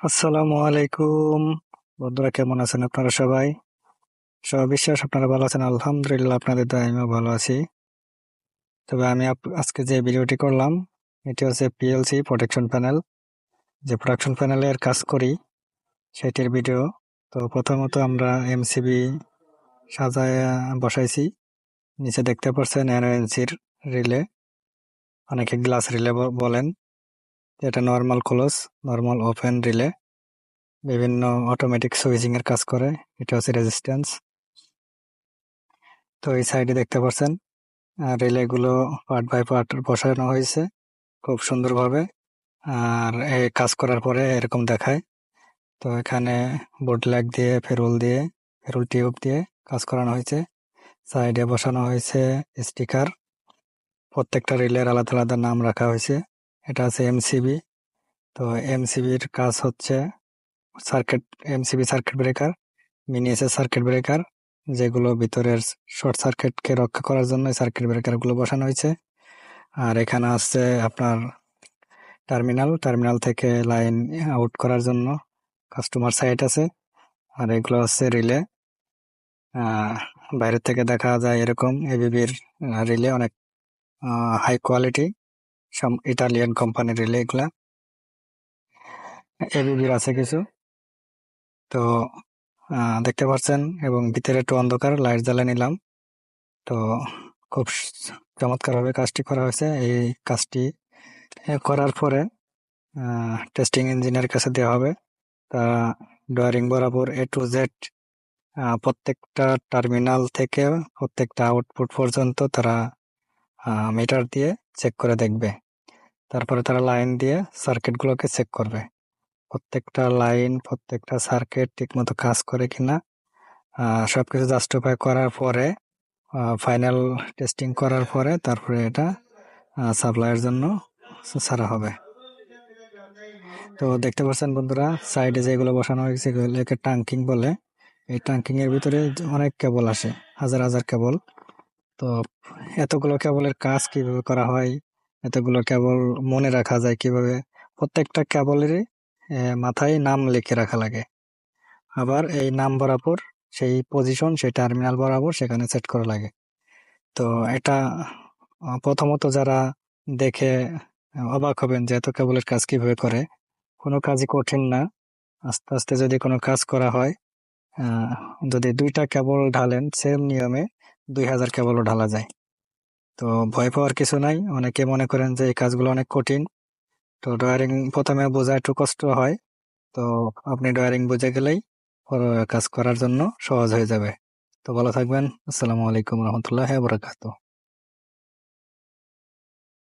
আসসালামু আলাইকুম। বন্ধুরা, কেমন আছেন আপনারা সবাই? বিশ্বাস আপনারা ভালো আছেন? আলহামদুলিল্লাহ, আপনাদের দয়া আমিও ভালো আছি। তবে আমি আজকে যে ভিডিওটি করলাম, এটি হচ্ছে পিএলসি প্রোটেকশন প্যানেল যে প্রোটেকশন প্যানেলের কাজ করি, সেটির ভিডিও। তো প্রথমত আমরা এমসিবি সাজায়, বসাইছি। নিচে দেখতে পাচ্ছেন এনওএনসির রিলে অনেকে গ্লাস রিলে বলেন। এটা normal close normal open relay বিভিন্ন অটোমেটিক সুইচিং এর কাজ করে, এটা হচ্ছে রেজিস্ট্যান্স তো এই সাইডে দেখতে পাচ্ছেন রিলে গুলো পার্ট বাই পার্ট বসানো হয়েছে, খুব সুন্দরভাবে, আর এই কাজ করার পরে এরকম দেখায়। তো এখানে বোর্ড লাইট দিয়ে ফেরুল দিয়ে ফেরুল টিউব দিয়ে কাজ করানো হয়েছে। সাইডে বসানো হয়েছে স্টিকার প্রত্যেকটা রিলের আলাদা আলাদা নাম রাখা হয়েছে। এটা আছে এমসিবি তো এমসিবির কাজ হচ্ছে circuit MCB circuit breaker mini SS circuit breaker যেগুলো ভিতরের শর্ট সার্কিটকে রক্ষা করার জন্য সার্কিট ব্রেকারগুলো বসানো হয়েছে। আর এখানে আছে আপনার টার্মিনাল টার্মিনাল থেকে লাইন আউট করার জন্য কাস্টমার সাইট আছে। আর এগুলো হচ্ছে রিলে বাইরের থেকে দেখা যায় এরকম এবিবির রিলে অনেক হাই কোয়ালিটি ইটালিয়ান কোম্পানির রিলে এগুলা এবিবির আছে কিছু। তো দেখতে পাচ্ছেন, এবং ভিতরে একটু অন্ধকার লাইট জ্বালিয়ে নিলাম। তো, খুব চমৎকারভাবে কাজটি করা হয়েছে। এই কাজটি করার পরে টেস্টিং ইঞ্জিনিয়ার কাছে দেওয়া হবে। তা ডয়ারিং বরাবর এ টু জেড প্রত্যেকটা টার্মিনাল থেকে প্রত্যেকটা আউটপুট পর্যন্ত তারা মিটার দিয়ে চেক করে দেখবে। তারপরে তারা লাইন দিয়ে সার্কিটগুলোকে চেক করবে। প্রত্যেকটা লাইন প্রত্যেকটা সার্কিট ঠিকমতো কাজ করে কিনা আহ, সবকিছু জাস্টিফাই করার পরে ফাইনাল টেস্টিং করার পরে তারপরে এটা সাপ্লাইয়ের জন্য ছাড়া হবে। তো দেখতে পাচ্ছেন বন্ধুরা সাইডে যেগুলো বসানো হয়েছে এগুলোকে টাঙ্কিং বলে। এই টাঙ্কিং এর ভিতরে অনেক কেবল আসে হাজার হাজার কেবল তো এতগুলো কেবলের কাজ কীভাবে করা হয় এতগুলো কেবল মনে রাখা যায় কীভাবে? প্রত্যেকটা কেবলেরই মাথায় নাম লিখে রাখা লাগে। আবার এই নাম বরাবর, সেই পজিশন সেই টার্মিনাল বরাবর সেখানে সেট করা লাগে। তো এটা প্রথমত যারা দেখে, অবাক হবেন যে এত কেবলের কাজ কীভাবে করে? কোনো কাজই কঠিন না। আস্তে আস্তে যদি কোনো কাজ করা হয় যদি দুইটা কেবল ঢালেন সেম নিয়মে দুই হাজার কেবলও ঢালা যায়। তো ভয় পাওয়ার কিছু নাই। অনেকে মনে করেন যে এই কাজগুলো অনেক কঠিন। তো ড্রয়ারিং প্রথমে বোঝা একটু কষ্ট হয়। তো আপনি ড্রয়ারিং বুঝে গেলেই কাজ করার জন্য সহজ হয়ে যাবে। তো ভালো থাকবেন। আসসালামু আলাইকুম রহমতুল্লাহ বরাকাতুহ।